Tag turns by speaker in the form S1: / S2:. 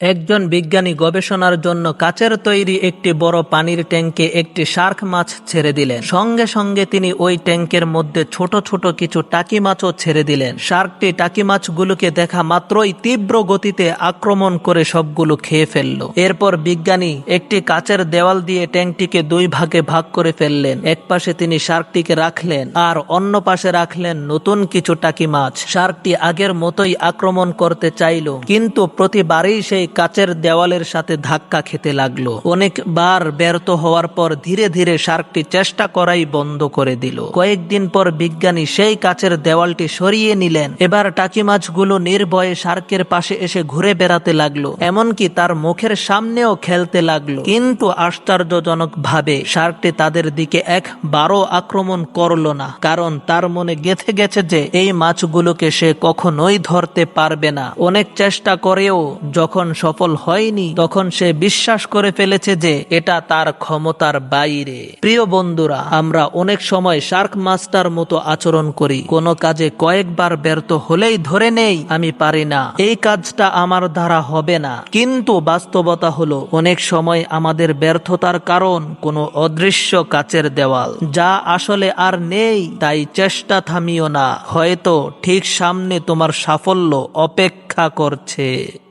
S1: একজন বিজ্ঞানী গবেষণার জন্য কাচের তৈরি একটি বড় পানির ট্যাঙ্কে একটি শার্ক মাছ ছেড়ে দিলেন। সঙ্গে সঙ্গে তিনি ওই ট্যাঙ্কের মধ্যে ছোট ছোট কিছু টাকি মাছও ছেড়ে দিলেন। শার্কটি টাকি মাছগুলোকে দেখা মাত্রই তীব্র গতিতে আক্রমণ করে সবগুলো খেয়ে ফেলল। এরপর বিজ্ঞানী একটি কাচের দেওয়াল দিয়ে ট্যাঙ্কটিকে দুই ভাগে ভাগ করে ফেললেন। এক পাশে তিনি শার্কটিকে রাখলেন আর অন্য পাশে রাখলেন নতুন কিছু টাকি মাছ। শার্কটি আগের মতোই আক্রমণ করতে চাইল, কিন্তু প্রতিবারই সেই কাচের দেওয়ালের সাথে ধাক্কা খেতে লাগল। অনেকবার ব্যর্থ হওয়ার পর ধীরে ধীরে শার্কটি চেষ্টা করাই বন্ধ করে দিল। কয়েকদিন পর বিজ্ঞানী সেই কাচের দেওয়ালটি সরিয়ে নিলেন। এবার টাকি মাছগুলো নির্ভয়ে শার্কের পাশে এসে ঘুরে বেড়াতে লাগল, এমনকি তার মুখের সামনেও খেলতে লাগল। কিন্তু আশ্চর্যজনক ভাবে শার্কটি তাদের দিকে এক বারো আক্রমণ করল না, কারণ তার মনে গেথে গেছে যে এই মাছগুলোকে সে কখনোই ধরতে পারবে না। অনেক চেষ্টা করেও যখন সফল হয়নি, তখন সে বিশ্বাস করে ফেলেছে যে এটা তার ক্ষমতার বাইরে। প্রিয় বন্ধুরা, আমরা অনেক সময় শার্ক মাস্টার মতো আচরণ করি। কোনো কাজে কয়েকবার ব্যর্থ হলেই ধরে নেই, আমি পারি না। এই কাজটা আমার দ্বারা হবে না। কিন্তু বাস্তবতা হলো, অনেক সময় আমাদের ব্যর্থতার কারণ কোনো অদৃশ্য কাচের দেওয়াল। যা আসলে আর নেই, তাই চেষ্টা থামিও না। হয়তো ঠিক সামনে তোমার সাফল্য অপেক্ষা করছে।